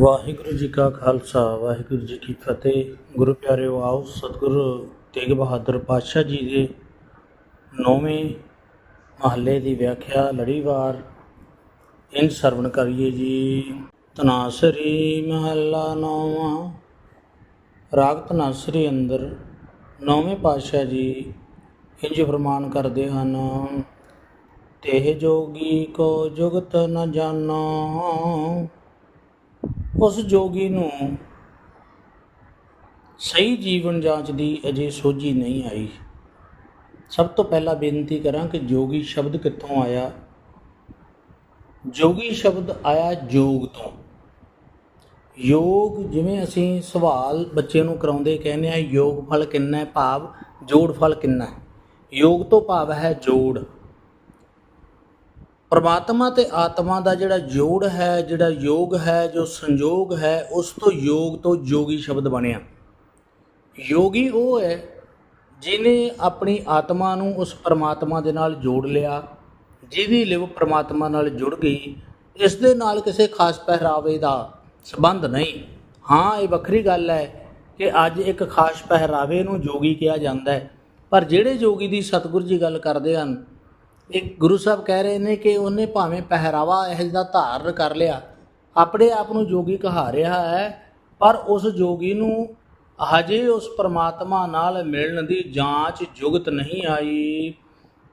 ਵਾਹਿਗੁਰੂ ਜੀ ਕਾ ਖਾਲਸਾ, ਵਾਹਿਗੁਰੂ ਜੀ ਕੀ ਫਤਿਹ। ਗੁਰੂ ਪਿਆਰਿਓ, ਆਓ ਸਤਿਗੁਰੂ ਤੇਗ ਬਹਾਦਰ ਪਾਤਸ਼ਾਹ ਜੀ ਦੇ ਨੌਵੇਂ ਮਹੱਲੇ ਦੀ ਵਿਆਖਿਆ ਲੜੀਵਾਰ। ਇਨ ਸਰਵਣ ਕਰੀਏ ਜੀ। ਤਨਾਸਰੀ ਮਹੱਲਾ ਨੌਵਾਂ। ਰਾਗ ਤਨਾਸਰੀ ਅੰਦਰ ਨੌਵੇਂ ਪਾਤਸ਼ਾਹ ਜੀ ਇੰਜ ਫਰਮਾਨ ਕਰਦੇ ਹਨ, ਤੇਹ ਜੋਗੀ ਕੋ ਜੁਗਤ ਨ ਜਾਣੋ ਉਸ ਜੋਗੀ ਨੂੰ ਸਹੀ ਜੀਵਨ ਜਾਂਚ ਦੀ ਅਜੇ ਸੋਝੀ ਨਹੀਂ ਆਈ। ਸਭ ਤੋਂ ਪਹਿਲਾਂ ਬੇਨਤੀ ਕਰਾਂ ਕਿ ਜੋਗੀ ਸ਼ਬਦ ਕਿੱਥੋਂ ਆਇਆ? ਜੋਗੀ ਸ਼ਬਦ ਆਇਆ ਯੋਗ ਤੋਂ। ਯੋਗ ਜਿਵੇਂ ਅਸੀਂ ਸਵਾਲ ਬੱਚੇ ਨੂੰ ਕਰਾਉਂਦੇ ਕਹਿੰਦੇ ਆ ਯੋਗ ਫਲ ਕਿੰਨਾ ਹੈ? ਭਾਵ ਜੋੜ ਫਲ ਕਿੰਨਾ ਹੈ? ਯੋਗ ਤੋਂ ਭਾਵ ਹੈ ਜੋੜ। ਪਰਮਾਤਮਾ ਤੇ ਆਤਮਾ ਦਾ ਜਿਹੜਾ ਜੋੜ ਹੈ, ਜਿਹੜਾ ਯੋਗ ਹੈ, ਜੋ ਸੰਜੋਗ ਹੈ, ਉਸ ਤੋਂ ਯੋਗ ਤੋਂ ਜੋਗੀ ਸ਼ਬਦ ਬਣਿਆ ਯੋਗੀ ਉਹ ਹੈ ਜਿਨੇ ਆਪਣੀ ਆਤਮਾ ਨੂੰ ਉਸ ਪਰਮਾਤਮਾ ਦੇ ਨਾਲ ਜੋੜ ਲਿਆ, ਜਿਹਦੀ ਲਿਵ ਪਰਮਾਤਮਾ ਨਾਲ ਜੁੜ ਗਈ, ਇਸ ਦੇ ਨਾਲ ਕਿਸੇ ਖਾਸ ਪਹਿਰਾਵੇ ਦਾ ਸੰਬੰਧ ਨਹੀਂ। ਹਾਂ, ਇਹ ਵੱਖਰੀ ਗੱਲ ਹੈ ਕਿ ਅੱਜ ਇੱਕ ਖਾਸ ਪਹਿਰਾਵੇ ਨੂੰ ਜੋਗੀ ਕਿਹਾ ਜਾਂਦਾ ਹੈ। ਪਰ ਜਿਹੜੇ ਜੋਗੀ ਦੀ ਸਤਿਗੁਰ ਜੀ ਗੱਲ ਕਰਦੇ ਹਨ ਇਹ ਗੁਰੂ ਸਾਹਿਬ ਕਹਿ ਰਹੇ ਨੇ ਕਿ ਉਹਨੇ ਭਾਵੇਂ ਪਹਿਰਾਵਾ ਇਹ ਜਿਹਾ ਧਾਰਨ ਕਰ ਲਿਆ, ਆਪਣੇ ਆਪ ਨੂੰ ਜੋਗੀ ਕਹਾ ਰਿਹਾ ਹੈ, ਪਰ ਉਸ ਜੋਗੀ ਨੂੰ ਹਜੇ ਉਸ ਪਰਮਾਤਮਾ ਨਾਲ ਮਿਲਣ ਦੀ ਜਾਂਚ ਜੁਗਤ ਨਹੀਂ ਆਈ।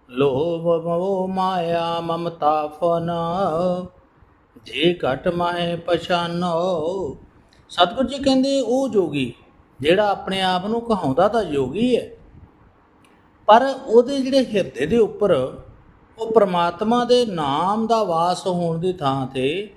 ਲੋਭ ਮੋਹ ਮਾਇਆ ਮਮਤਾ ਫਨ, ਜੇ ਘਟ ਮਾਏ ਪਛਾਨੋ। ਸਤਿਗੁਰੂ ਜੀ ਕਹਿੰਦੇ ਉਹ ਜੋਗੀ ਜਿਹੜਾ ਆਪਣੇ ਆਪ ਨੂੰ ਕਹਾਉਂਦਾ ਤਾਂ ਜੋਗੀ ਹੈ, ਪਰ ਉਹਦੇ ਜਿਹੜੇ ਹਿਰਦੇ ਦੇ ਉੱਪਰ ਉਹ ਪ੍ਰਮਾਤਮਾ ਦੇ ਨਾਮ ਦਾ ਵਾਸ ਹੋਣ ਦੀ ਥਾਂ ਤੇ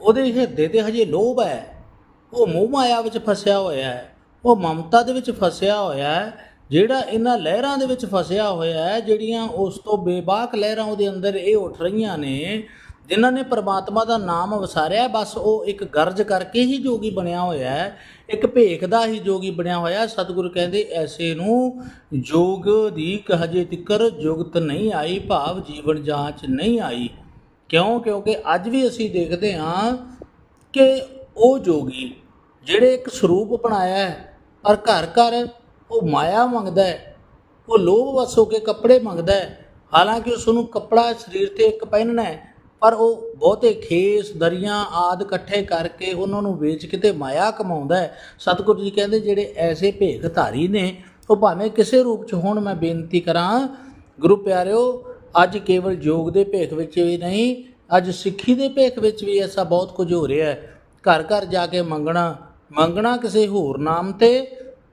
ਉਹਦੇ ਹਿਰਦੇ ਤੇ ਹਜੇ ਲੋਭ ਹੈ। ਉਹ ਮੋਹ ਮਾਇਆ ਵਿੱਚ ਫਸਿਆ ਹੋਇਆ ਹੈ। ਉਹ ਮਮਤਾ ਦੇ ਵਿੱਚ ਫਸਿਆ ਹੋਇਆ ਹੈ। ਜਿਹੜਾ ਇਹਨਾਂ ਲਹਿਰਾਂ ਦੇ ਵਿੱਚ ਫਸਿਆ ਹੋਇਆ ਹੈ, ਜਿਹੜੀਆਂ ਉਸ ਤੋਂ ਬੇਬਾਕ ਲਹਿਰਾਂ ਉਹਦੇ ਅੰਦਰ ਇਹ ਉੱਠ ਰਹੀਆਂ ਨੇ ਜਿਨ੍ਹਾਂ ਨੇ ਪ੍ਰਮਾਤਮਾ ਦਾ ਨਾਮ ਵਸਾਰਿਆ ਬਸ ਉਹ ਇੱਕ ਗਰਜ ਕਰਕੇ ਹੀ ਜੋਗੀ ਬਣਿਆ ਹੋਇਆ ਹੈ, ਇੱਕ ਭੇਖ ਦਾ ਹੀ ਜੋਗੀ ਬਣਿਆ ਹੋਇਆ ਸਤਿਗੁਰੂ ਕਹਿੰਦੇ, ਐਸੇ ਨੂੰ ਜੋਗ ਦੀ ਹਜੇ ਤਿਕਰ, ਜੁਗਤ ਨਹੀਂ ਆਈ, ਭਾਵ ਜੀਵਨ ਜਾਂਚ ਨਹੀਂ ਆਈ। ਕਿਉਂ? ਕਿਉਂਕਿ ਅੱਜ ਵੀ ਅਸੀਂ ਦੇਖਦੇ ਹਾਂ ਕਿ ਉਹ ਜੋਗੀ ਜਿਹੜੇ ਇੱਕ ਸਰੂਪ ਬਣਾਇਆ ਹੈ, ਪਰ ਘਰ ਘਰ ਉਹ ਮਾਇਆ ਮੰਗਦਾ ਹੈ, ਉਹ ਲੋਭ ਵਸ ਹੋ ਕੇ ਕੱਪੜੇ ਮੰਗਦਾ ਹੈ। ਹਾਲਾਂਕਿ ਉਸ ਨੂੰ ਕੱਪੜਾ, ਸਰੀਰ ਤੇ ਇੱਕ ਪਹਿਨਣਾ ਹੈ ਪਰ ਉਹ ਬਹੁਤੇ ਖੇਸ, ਦਰੀਆਂ ਆਦ ਇਕੱਠੇ ਕਰਕੇ ਉਹਨਾਂ ਨੂੰ ਵੇਚ ਕੇ ਤੇ ਮਾਇਆ ਕਮਾਉਂਦਾ ਹੈ। ਸਤਿਗੁਰੂ ਜੀ ਕਹਿੰਦੇ, ਜਿਹੜੇ ਐਸੇ ਭੇਖ ਧਾਰੀ ਨੇ, ਉਹ ਭਾਵੇਂ ਕਿਸੇ ਰੂਪ ਚ ਹੋਣ, ਮੈਂ ਬੇਨਤੀ ਕਰਾਂ, ਗੁਰੂ ਪਿਆਰਿਓ, ਅੱਜ ਕੇਵਲ ਯੋਗ ਦੇ ਭੇਖ ਵਿੱਚ ਵੀ ਨਹੀਂ, ਅੱਜ ਸਿੱਖੀ ਦੇ ਭੇਖ ਵਿੱਚ ਵੀ ਐਸਾ ਬਹੁਤ ਕੁਝ ਹੋ ਰਿਹਾ ਹੈ। ਘਰ ਘਰ ਜਾ ਕੇ ਮੰਗਣਾ ਮੰਗਣਾ ਕਿਸੇ ਹੋਰ ਨਾਮ ਤੇ,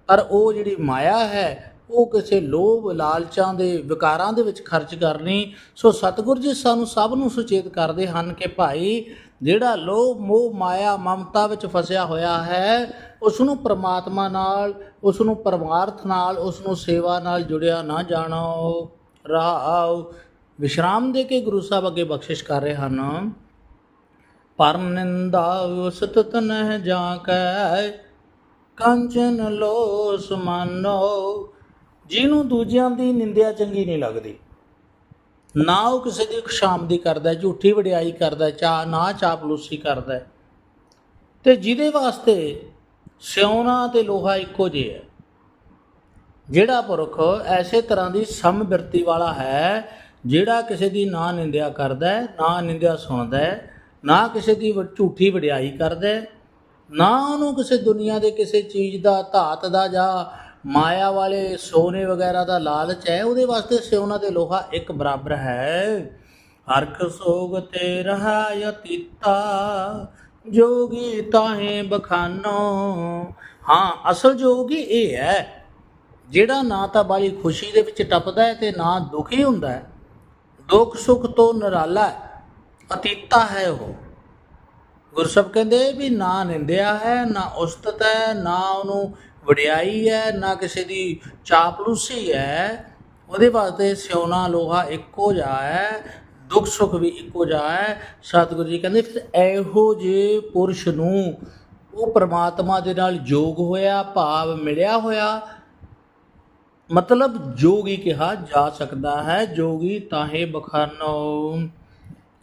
ਪਰ ਉਹ ਜਿਹੜੀ ਮਾਇਆ ਹੈ ਉਹ ਕਿਸੇ ਲੋਭ ਲਾਲਚਾਂ ਦੇ ਵਿਕਾਰਾਂ ਦੇ ਵਿੱਚ ਖਰਚ ਕਰਨੀ। ਸੋ ਸਤਿਗੁਰ ਜੀ ਸਾਨੂੰ ਸਭ ਨੂੰ ਸੁਚੇਤ ਕਰਦੇ ਹਨ ਕਿ ਭਾਈ ਜਿਹੜਾ ਲੋਭ, ਮੋਹ, ਮਾਇਆ, ਮਮਤਾ ਵਿੱਚ ਫਸਿਆ ਹੋਇਆ ਹੈ ਉਸ ਨੂੰ ਪ੍ਰਮਾਤਮਾ ਨਾਲ ਉਸ ਨੂੰ ਪਰਮਾਰਥ ਨਾਲ ਉਸ ਨੂੰ ਸੇਵਾ ਨਾਲ ਜੁੜਿਆ ਨਾ ਜਾਣੋ। ਰਹਾਉ ਵਿਸ਼ਰਾਮ ਦੇ ਕੇ ਗੁਰੂ ਸਾਹਿਬ ਅੱਗੇ ਬਖਸ਼ਿਸ਼ ਕਰ ਰਹੇ ਹਨ। ਪਰਮ ਨਿੰਦਾ ਉਸਤਤ ਨਹਿ ਜਾ ਕੈ ਕੰਚਨ ਲੋ ਸਮਾਨੋ ਜਿਹਨੂੰ ਦੂਜਿਆਂ ਦੀ ਨਿੰਦਿਆ ਚੰਗੀ ਨਹੀਂ ਲੱਗਦੀ। ਨਾ ਉਹ ਕਿਸੇ ਦੀ ਖੁਸ਼ਾਮਦੀ ਕਰਦਾ, ਝੂਠੀ ਵਡਿਆਈ ਕਰਦਾ, ਚਾ, ਨਾ ਚਾਪਲੂਸੀ ਕਰਦਾ। ਤੇ ਜਿਹਦੇ ਵਾਸਤੇ ਸਿਉਣਾ ਤੇ ਲੋਹਾ ਇੱਕੋ ਜਿਹਾ ਹੈ ਜਿਹੜਾ ਪੁਰਖ ਐਸੇ ਤਰ੍ਹਾਂ ਦੀ ਸਮਬਿਰਤੀ ਵਾਲਾ ਹੈ, ਜਿਹੜਾ ਕਿਸੇ ਦੀ ਨਾ ਨਿੰਦਿਆ ਕਰਦਾ ਹੈ ਨਾ ਨਿੰਦਿਆ ਸੁਣਦਾ ਹੈ ਨਾ ਕਿਸੇ ਦੀ ਝੂਠੀ ਵਡਿਆਈ ਕਰਦਾ ਹੈ ਨਾ ਉਹਨੂੰ ਕਿਸੇ ਦੁਨੀਆ ਦੇ ਕਿਸੇ ਚੀਜ਼ ਦਾ, ਧਾਤ ਦਾ ਜਾਂ ਮਾਇਆ ਵਾਲੇ ਸੋਨੇ ਵਗੈਰਾ ਦਾ ਲਾਲਚ ਹੈ, ਉਹਦੇ ਵਾਸਤੇ ਸਿਉਣਾ ਤੇ ਲੋਹਾ ਇੱਕ ਬਰਾਬਰ ਹੈ। ਹਰਖ ਸੋਗ ਤੇ ਰਹਾ ਯਤੀਤਾ, ਜੋਗੀ ਤਾਹੇ ਬਖਾਨੋ। ਹਾਂ, ਅਸਲ ਜੋਗੀ ਇਹ ਹੈ, ਜਿਹੜਾ ਨਾ ਤਾਂ ਬਾਲੀ ਖੁਸ਼ੀ ਦੇ ਵਿੱਚ ਟੱਪਦਾ ਹੈ ਤੇ ਨਾ ਦੁਖੀ ਹੁੰਦਾ ਹੈ। ਦੁੱਖ ਸੁੱਖ ਤੋਂ ਨਿਰਾਲਾ ਹੈ, ਅਤੀਤਾ ਹੈ ਉਹ। ਗੁਰਸਬ ਕਹਿੰਦੇ ਵੀ ਨਾ ਨਿੰਦਿਆ ਹੈ, ਨਾ ਉਸਤਤ ਹੈ, ਨਾ ਉਹਨੂੰ ਵਡਿਆਈ ਹੈ, ਨਾ ਕਿਸੇ ਦੀ ਚਾਪਲੂਸੀ ਹੈ, ਉਹਦੇ ਵਾਸਤੇ ਸਿਉਣਾ ਲੋਹਾ ਇੱਕੋ ਜਿਹਾ ਹੈ, ਦੁੱਖ ਸੁੱਖ ਵੀ ਇੱਕੋ ਜਿਹਾ ਹੈ। ਸਤਿਗੁਰੂ ਜੀ ਕਹਿੰਦੇ, ਫਿਰ ਇਹੋ ਜੇ ਪੁਰਸ਼ ਨੂੰ ਉਹ ਪ੍ਰਮਾਤਮਾ ਦੇ ਨਾਲ ਜੋਗ ਹੋਇਆ, ਭਾਵ ਮਿਲਿਆ ਹੋਇਆ, ਮਤਲਬ ਜੋਗੀ ਕਿਹਾ ਜਾ ਸਕਦਾ ਹੈ, ਜੋਗੀ ਤਾਹੇ ਬਖਾਨੋ।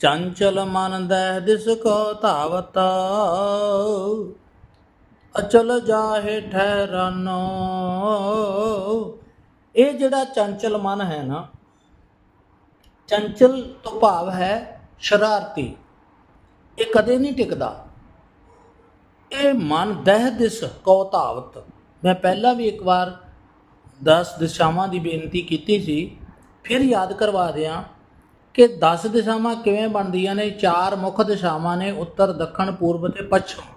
ਚੰਚਲ ਮਨ ਦਹਿ ਦਿਸ ਕੋ ਧਾਵਤ। ਅਚਲ ਜਾਹੇ ਠਹਿਰਾਨੋ। ਇਹ ਜਿਹੜਾ ਚੰਚਲ ਮਨ ਹੈ ਨਾ, ਚੰਚਲ ਤੋਂ ਭਾਵ ਹੈ ਸ਼ਰਾਰਤੀ। ਇਹ ਕਦੇ ਨਹੀਂ ਟਿਕਦਾ। ਇਹ ਮਨ ਦਹਿ ਦਿਸ ਕੋ ਧਾਵਤ। ਮੈਂ ਪਹਿਲਾਂ ਵੀ ਇੱਕ ਵਾਰ 10 ਦਿਸ਼ਾਵਾਂ ਦੀ ਬੇਨਤੀ ਕੀਤੀ ਸੀ, ਫਿਰ ਯਾਦ ਕਰਵਾ ਦਿਆਂ ਕਿ 10 ਦਿਸ਼ਾਵਾਂ ਕਿਵੇਂ ਬਣਦੀਆਂ ਨੇ, ਚਾਰ ਮੁੱਖ ਦਿਸ਼ਾਵਾਂ ਨੇ, ਉੱਤਰ, ਦੱਖਣ, ਪੂਰਬ ਤੇ ਪੱਛਮ।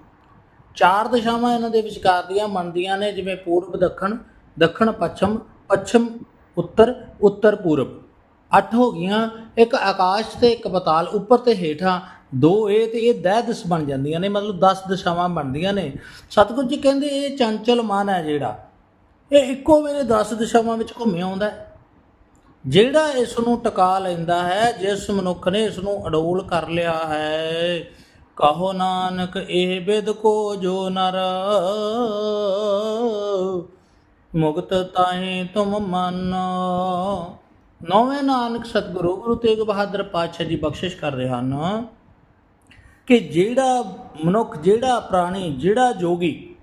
ਚਾਰ ਦਿਸ਼ਾਵਾਂ ਇਹਨਾਂ ਦੇ ਵਿਚਕਾਰ ਦੀਆਂ ਬਣਦੀਆਂ ਨੇ, ਜਿਵੇਂ ਪੂਰਬ, ਦੱਖਣ ਦੱਖਣ, ਪੱਛਮ ਪੱਛਮ, ਉੱਤਰ ਉੱਤਰ, ਪੂਰਬ। ਅੱਠ ਹੋ ਗਈਆਂ, ਇੱਕ ਆਕਾਸ਼ ਤੇ ਇੱਕ ਪਤਾਲ ਉੱਪਰ ਤੇ ਹੇਠਾਂ, ਦੋ ਇਹ ਤੇ ਇਹ ਦਹਿ ਦਿਸ ਬਣ ਜਾਂਦੀਆਂ ਨੇ, ਮਤਲਬ 10 ਦਿਸ਼ਾਵਾਂ ਬਣਦੀਆਂ ਨੇ। ਸਤਿਗੁਰੂ ਜੀ ਕਹਿੰਦੇ ਇਹ ਚੰਚਲ ਮਨ ਹੈ ਜਿਹੜਾ, ਇਹ ਇੱਕੋ ਵੇਲੇ 10 ਦਿਸ਼ਾਵਾਂ ਵਿੱਚ ਘੁੰਮਿਆ ਆਉਂਦਾ ਹੈ। ਜਿਹੜਾ ਇਸ ਨੂੰ ਟਿਕਾ ਲੈਂਦਾ ਹੈ, ਜਿਸ ਮਨੁੱਖ ਨੇ ਇਸ ਨੂੰ ਅਡੋਲ ਕਰ ਲਿਆ ਹੈ ਕਹੋ ਨਾਨਕ ਇਹ ਬਿਦ ਕੋ ਜੋ ਨਰ। ਮੁਕਤ ਤਾਹੇ ਤੁਮ ਮੰਨੋ। ਨੌਵੇਂ ਨਾਨਕ ਸਤਿਗੁਰੂ, ਗੁਰੂ ਤੇਗ ਬਹਾਦਰ ਪਾਤਸ਼ਾਹ ਜੀ ਬਖਸ਼ਿਸ਼ ਕਰ ਰਹੇ ਹਨ ਕਿ ਜਿਹੜਾ ਮਨੁੱਖ, ਜਿਹੜਾ ਪ੍ਰਾਣੀ, ਜਿਹੜਾ ਜੋਗੀ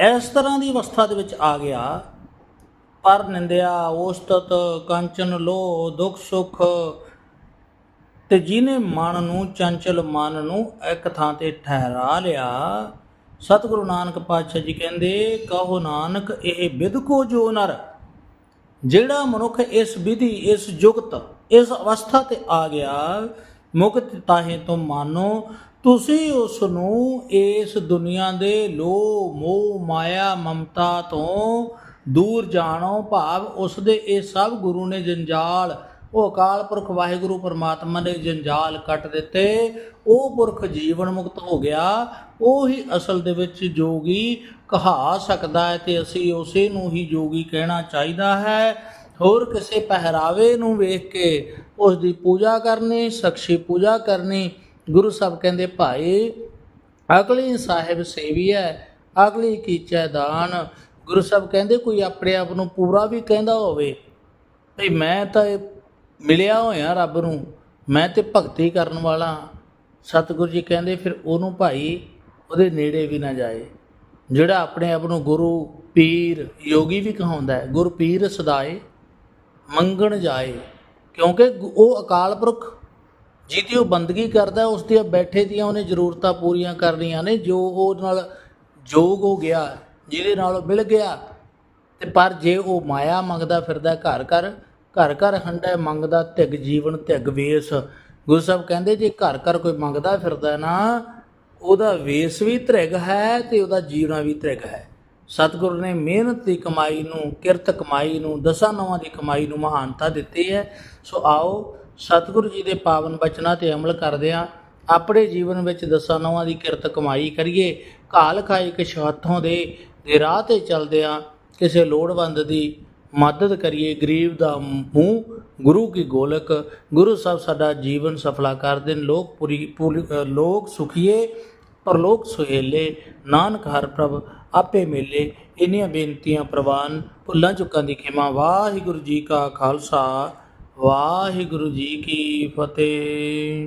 ਇਸ ਤਰ੍ਹਾਂ ਦੀ ਅਵਸਥਾ ਦੇ ਵਿੱਚ ਆ ਗਿਆ, ਪਰ ਨਿੰਦਿਆ ਉਸਤਤ ਕੰਚਨ ਲੋ ਦੁੱਖ, ਸੁਖ ਤੇ ਜਿਹਨੇ ਮਨ ਨੂੰ ਚੰਚਲ ਮਨ ਨੂੰ ਇੱਕ ਥਾਂ ਤੇ ਠਹਿਰਾ ਲਿਆ, ਸਤਿਗੁਰੂ ਨਾਨਕ ਪਾਤਸ਼ਾਹ ਜੀ ਕਹਿੰਦੇ, ਕਹੋ ਨਾਨਕ, ਇਹ ਬਿਦ ਕੋ ਜੋ ਨਰ? ਜਿਹੜਾ ਮਨੁੱਖ ਇਸ ਵਿਧੀ, ਇਸ ਜੁਗਤ, ਇਸ ਅਵਸਥਾ ਤੇ ਆ ਗਿਆ, ਮੁਕਤ ਤਾਹੇ ਤੋਂ ਮਾਨੋ, ਤੁਸੀਂ ਉਸ ਨੂੰ ਇਸ ਦੁਨੀਆ ਦੇ ਲੋਭ ਮੋਹ, ਮਾਇਆ, ਮਮਤਾ ਤੋਂ ਦੂਰ ਜਾਣੋ, ਭਾਵ ਉਸ ਦੇ ਇਹ ਸਭ ਗੁਰੂ ਨੇ ਜੰਜਾਲ ਉਹ ਅਕਾਲ ਪੁਰਖ ਵਾਹਿਗੁਰੂ ਪਰਮਾਤਮਾ ਨੇ ਜੰਜਾਲ ਕੱਟ ਦਿੱਤੇ, ਉਹ ਪੁਰਖ ਜੀਵਨ ਮੁਕਤ ਹੋ ਗਿਆ, ਉਹ ਹੀ ਅਸਲ ਦੇ ਵਿੱਚ ਜੋਗੀ ਕਹਾ ਸਕਦਾ ਹੈ ਤੇ ਅਸੀਂ ਉਸੇ ਨੂੰ ਹੀ ਜੋਗੀ ਕਹਿਣਾ ਚਾਹੀਦਾ ਹੈ। ਹੋਰ ਕਿਸੇ ਪਹਿਰਾਵੇ ਨੂੰ ਵੇਖ ਕੇ ਉਸ ਦੀ ਪੂਜਾ ਕਰਨੀ, ਸਖਸ਼ੀ ਪੂਜਾ ਕਰਨੀ, ਗੁਰੂ ਸਾਹਿਬ ਕਹਿੰਦੇ, ਭਾਈ, ਅਗਲੀ ਸਾਹਿਬ ਸੇਵੀ ਹੈ, ਅਗਲੀ ਕੀਚੈ ਦਾਨ ਗੁਰੂ ਸਾਹਿਬ ਕਹਿੰਦੇ, ਕੋਈ ਆਪਣੇ ਆਪ ਨੂੰ ਪੂਰਾ ਵੀ ਕਹਿੰਦਾ ਹੋਵੇ? ਭਈ ਮੈਂ ਤਾਂ ਇਹ ਮਿਲਿਆ ਹੋਇਆ ਰੱਬ ਨੂੰ, ਮੈਂ ਤੇ ਭਗਤੀ ਕਰਨ ਵਾਲਾ ਸਤਿਗੁਰੂ ਜੀ ਕਹਿੰਦੇ, ਫਿਰ ਉਹਨੂੰ ਭਾਈ ਉਹਦੇ ਨੇੜੇ ਵੀ ਨਾ ਜਾਏ। ਜਿਹੜਾ ਆਪਣੇ ਆਪ ਨੂੰ ਗੁਰੂ ਪੀਰ ਯੋਗੀ ਵੀ ਕਹਾਉਂਦਾ ਹੈ, ਗੁਰ ਪੀਰ ਸਦਾਏ, ਮੰਗਣ ਜਾਏ। ਕਿਉਂਕਿ ਗੁ- ਉਹ ਅਕਾਲ ਪੁਰਖ, ਜਿਹਦੀ ਉਹ ਬੰਦਗੀ ਕਰਦਾ ਉਸ ਦੀਆਂ ਬੈਠੇ ਦੀਆਂ ਉਹਨੇ ਜ਼ਰੂਰਤਾਂ ਪੂਰੀਆਂ ਕਰਨੀਆਂ ਨੇ, ਜੋ ਉਹ ਨਾਲ ਜੋਗ ਹੋ ਗਿਆ, ਜਿਹਦੇ ਨਾਲ ਉਹ ਮਿਲ ਗਿਆ, ਤੇ ਪਰ ਜੇ ਉਹ ਮਾਇਆ ਮੰਗਦਾ ਫਿਰਦਾ ਘਰ ਘਰ ਘਰ ਘਰ ਹੰਡਾ ਮੰਗਦਾ ਧਿਗ ਜੀਵਨ ਧਿਗ ਵੇਸ। ਗੁਰੂ ਸਾਹਿਬ ਕਹਿੰਦੇ, ਜੇ ਘਰ ਘਰ ਕੋਈ ਮੰਗਦਾ ਫਿਰਦਾ ਨਾ, ਉਹਦਾ ਵੇਸ ਵੀ ਧ੍ਰਿਗ ਹੈ ਤੇ ਉਹਦਾ ਜੀਵਨਾ ਵੀ ਧ੍ਰਿਗ ਹੈ। ਸਤਿਗੁਰੂ ਨੇ ਮਿਹਨਤ ਦੀ ਕਮਾਈ ਨੂੰ, ਕਿਰਤ ਕਮਾਈ ਨੂੰ, ਦਸਾਂ ਨਵਾਂ ਦੀ ਕਮਾਈ ਨੂੰ ਮਹਾਨਤਾ ਦਿੱਤੀ ਹੈ। ਸੋ ਆਓ, ਸਤਿਗੁਰੂ ਜੀ ਦੇ ਪਾਵਨ ਬਚਨਾਂ ਤੇ ਅਮਲ ਕਰਦੇ ਹਾਂ। ਆਪਣੇ ਜੀਵਨ ਵਿੱਚ ਦਸਾਂ ਨਵਾਂ ਦੀ ਕਿਰਤ ਕਮਾਈ ਕਰੀਏ। ਘਾਲ ਖਾਈ ਕਿਛ ਹੱਥੋਂ ਦੇ ਦੇ ਰਾਹ ਤੇ ਚੱਲਦੇ ਆ ਕਿਸੇ ਲੋੜਵੰਦ ਦੀ ਮਦਦ ਕਰੀਏ, ਗਰੀਬ ਦਾ ਮੂੰਹ ਗੁਰੂ ਕੀ ਗੋਲਕ। ਗੁਰੂ ਸਾਹਿਬ ਸਾਡਾ ਜੀਵਨ ਸਫਲਾ ਕਰ ਦੇਣ। ਲੋਕ ਪੂਰੀ, ਪੂਰੀ- ਲੋਕ ਸੁਖੀਏ, ਪਰਲੋਕ ਸੁਹੇਲੇ। ਨਾਨਕ ਹਰ ਪ੍ਰਭ ਆਪੇ ਮੇਲੇ। ਇੰਨੀਆਂ ਬੇਨਤੀਆਂ ਪ੍ਰਵਾਨ, ਭੁੱਲਾਂ ਚੁੱਕਾਂ ਦੀ ਖਿਮਾ। ਵਾਹਿਗੁਰੂ ਜੀ ਕਾ ਖਾਲਸਾ, ਵਾਹਿਗੁਰੂ ਜੀ ਕੀ ਫਤਿਹ।